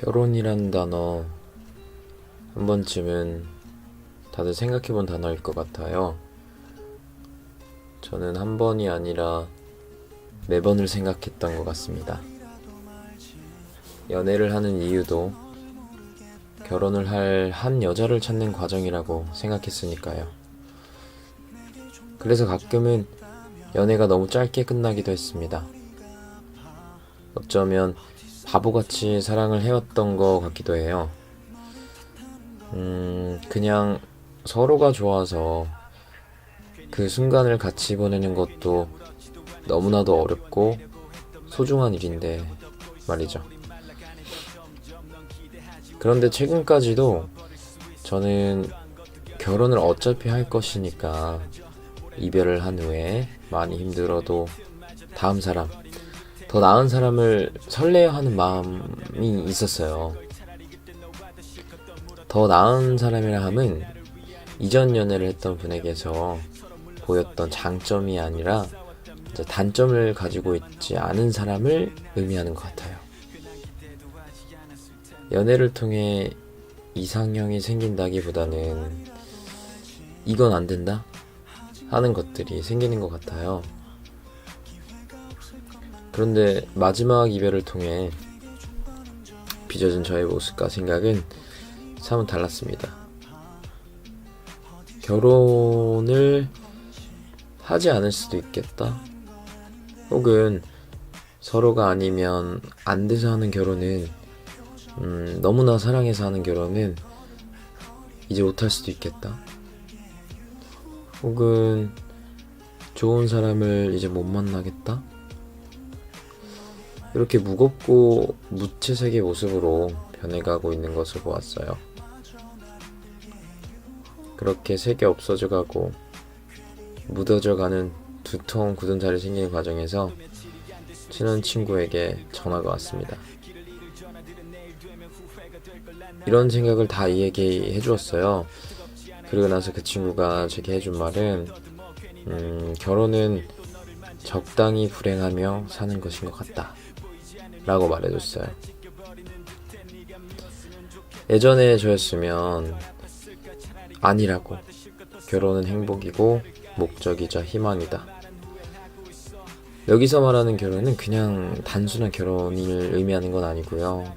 결혼이란 단어 한 번쯤은 다들 생각해 본 단어일 것 같아요. 저는 한 번이 아니라 매번을 생각했던 것 같습니다. 연애를 하는 이유도 결혼을 할 한 여자를 찾는 과정이라고 생각했으니까요. 그래서 가끔은 연애가 너무 짧게 끝나기도 했습니다. 어쩌면 바보같이 사랑을 해왔던 것 같기도 해요. 음, 그냥 서로가 좋아서 그 순간을 같이 보내는 것도 너무나도 어렵고 소중한 일인데 말이죠. 그런데 최근까지도 저는 결혼을 어차피 할 것이니까 이별을 한 후에 많이 힘들어도 다음 사람, 더 나은 사람을 설레어 하는 마음이 있었어요. 더 나은 사람이라 함은 이전 연애를 했던 분에게서 보였던 장점이 아니라 단점을 가지고 있지 않은 사람을 의미하는 것 같아요. 연애를 통해 이상형이 생긴다기보다는 이건 안 된다 하는 것들이 생기는 것 같아요. 그런데 마지막 이별을 통해 빚어진 저의 모습과 생각은 사뭇 달랐습니다. 결혼을 하지 않을 수도 있겠다. 혹은 서로가 아니면 안 돼서 하는 결혼은 음, 너무나 사랑해서 하는 결혼은 이제 못할 수도 있겠다. 혹은 좋은 사람을 이제 못 만나겠다. 이렇게 무겁고 무채색의 모습으로 변해가고 있는 것을 보았어요. 그렇게 색이 없어져 가고 묻어져 가는 두터운 굳은 살이 생기는 과정에서 친한 친구에게 전화가 왔습니다. 이런 생각을 다 이야기해 주었어요. 그리고 나서 그 친구가 제게 해준 말은, 음, 결혼은 적당히 불행하며 사는 것인 것 같다. 라고 말해줬어요. 예전에 저였으면, 아니라고. 결혼은 행복이고, 목적이자 희망이다. 여기서 말하는 결혼은 그냥 단순한 결혼을 의미하는 건 아니고요.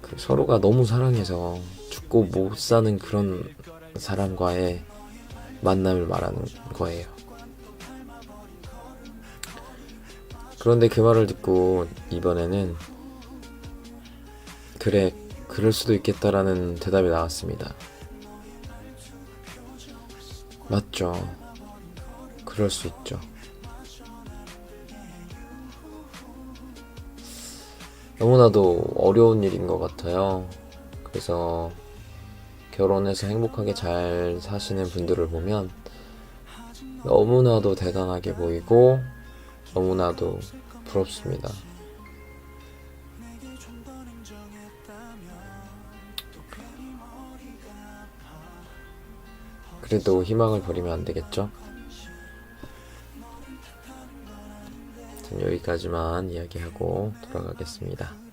그 서로가 너무 사랑해서 죽고 못 사는 그런 사람과의 만남을 말하는 거예요. 그런데 그 말을 듣고 이번에는 그래, 그럴 수도 있겠다라는 대답이 나왔습니다. 맞죠. 그럴 수 있죠. 너무나도 어려운 일인 것 같아요. 그래서 결혼해서 행복하게 잘 사시는 분들을 보면 너무나도 대단하게 보이고 너무나도 부럽습니다. 그래도 희망을 버리면 안 되겠죠? 전 여기까지만 이야기하고 돌아가겠습니다.